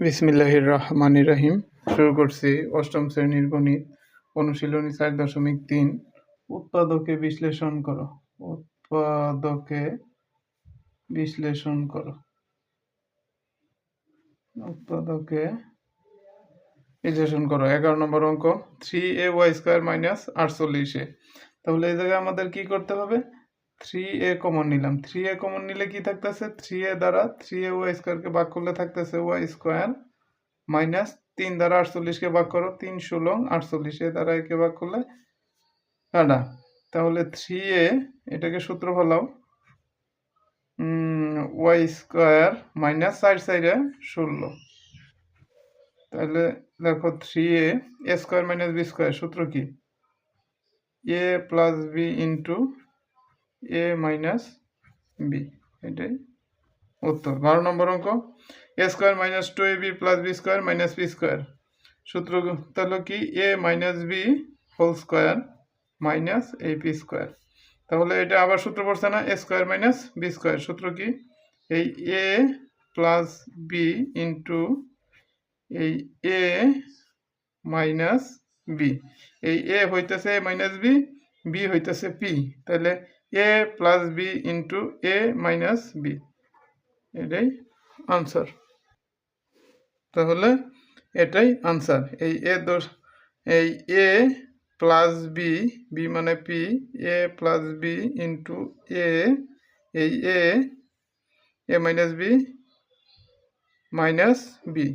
বিসমিল্লাহির রহমানির রহিম। শুরু করছি অষ্টম শ্রেণির গণিত, অনুশীলনী চার দশমিক তিন। উৎপাদকে বিশ্লেষণ করো। উৎপাদকে বিশ্লেষণ করো। উৎপাদকে বিশ্লেষণ করো। এগারো নম্বর অঙ্ক three a y square minus আটচল্লিশ তাহলে এই জায়গায় আমাদের কি করতে হবে? থ্রি এ কমন নিলাম। থ্রি এ কমন নিলে কি থাকতেছে? থ্রি এ দ্বারা থ্রি এ ওয়াই স্কোয়ারকে ভাগ করলে থাকতেছে ওয়াই স্কোয়ার মাইনাস তিন দ্বারা আটচল্লিশকে ভাগ করো, তিন ষোলো আটচল্লিশ। এ দ্বারা একে ভাগ করলে, কাটা। তাহলে থ্রি এ এটাকে সূত্র ফলাও ওয়াই স্কোয়ার মাইনাস চার সাইডে ষোলো। তাহলে দেখো three a square minus b square সূত্র কি? A plus b into a minus b এটাই উত্তর। বারো নম্বর অঙ্ক a square minus two a b plus b square minus b square সূত্র তাহলে কি? A minus b whole square minus a p square তাহলে এটা আবার সূত্র পড়ছে না? A square minus b square সূত্র কি? এই এ প্লাস বি ইন্টু এই এ মাইনাস বি এই এ হইতেছে মাইনাস বি বি হইতেছে পি তাহলে a plus b into a minus b এটাই আনসার তাহলে এটাই আনসার এই এ দোষ, এই এ প্লাস বি বি মানে p a plus b into a এই a a minus b minus b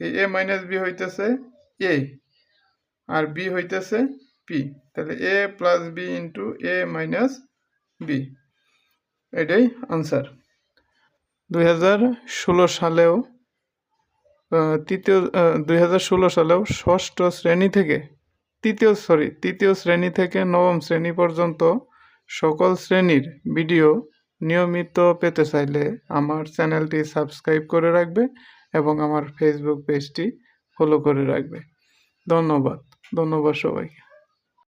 এই এ মাইনাস বি হইতেছে এ আর বি হইতেছে পি তাহলে a plus b into a minus b. এটাই আনসার দুই হাজার ষোলো সালেও তৃতীয় দুই হাজার ষোলো সালেও ষষ্ঠ শ্রেণি থেকে, তৃতীয় সরি তৃতীয় শ্রেণি থেকে নবম শ্রেণি পর্যন্ত সকল শ্রেণির ভিডিও নিয়মিত পেতে চাইলে আমার চ্যানেলটি সাবস্ক্রাইব করে রাখবে এবং আমার ফেসবুক পেজটি ফলো করে রাখবে। ধন্যবাদ। ধন্যবাদ সবাইকে।